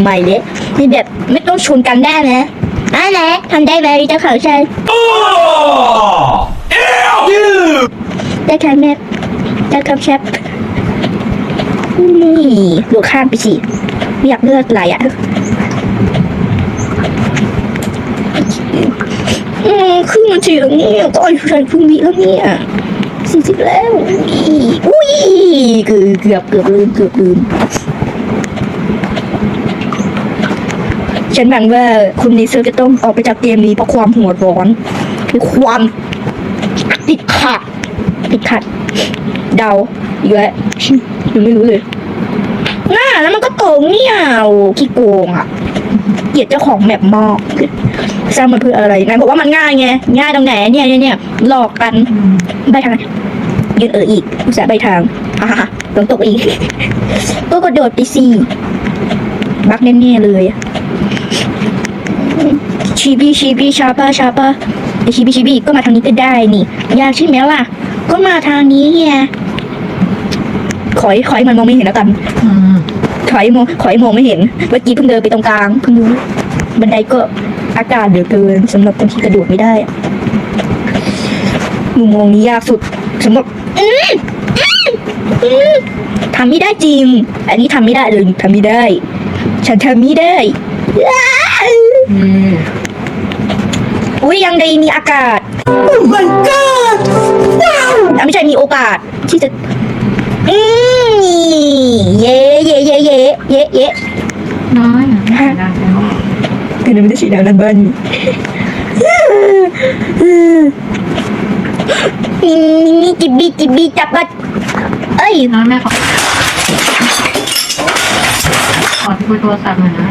ใหม่เลยนี่แบบไม่ต้องชนกันได้นะนั่นแหละทำได้ไหมเจ้าเขาฉันได้ค่ะแม่ได้ครับเชฟนี่ดูข้างไปสิไม่อยากเลือกไหลอะอืมครึ่งนาทีแล้วเนี่ยก็อายุชันพรุ่งนี้แล้วเนี่ยสี่สิบแล้วอุ้ยเกือบเกือบเกือบลืมเกือบลืม ฉันหวังว่าคุณดีเซลจะต้องออกไปจากเกมนี้เพราะความหัวร้อนคือความติดขัดติดขัด เดาอีกแล้วยังไม่รู้เลยน่าแล้วมันก็โกงเนี่ยขี้โกงอะเกลียดเจ้าของแมปมากสร้างมันเพื่ออะไรนายบอกว่ามันง่ายไงง่ายตรงไหนเนี่ยเนี่ยเนี่ยหลอกกันใบทางยืนเอออีกอุตส่าห์ใบทางฮ่าฮ่าลงตกอีก ก็กระโดดไปสิบักแน่ๆเลย ชีบีชีบีชาปาชาปาไอชีบีชีบีก็มาทางนี้ก็ได้นี่ยากใช่ไหมล่ะ ก็มาทางนี้ไงขอยขอยมันมองไม่เห็นแล้วกันอืมขอยมองขอยมองไม่เห็นเมื่อกี้เพิ่งเดินไปตรงกลางเพิ่งรู้บันไดก็อากาศเหลือเกินสำหรับคนที่กระโดดไม่ได้อะมุมมองนี้ยากสุดสำหรับอืมอืมอืมทำไม่ได้จริง อันนี้ทำไม่ได้เลยทำไม่ได้ ฉันทำไม่ได้ อ้าวอืมอุ้ยยังได้มีอากาศ Oh my god ว้าวอะไม่ใช่มีโอกาสที่จะอืมเย่เย่เย่เย่เย่เย่น้อยอะไม่ได้แล้วคือไม่ได้ฉีดน้ำนั่นบ้านนี่จิบบีจิบบีจับบัดเอ้ยน้อยแม่ขอ ขอคุยโทรศัพท์หน่อยนะ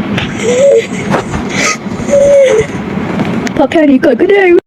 พอแค่นี้ก่อนก็ได้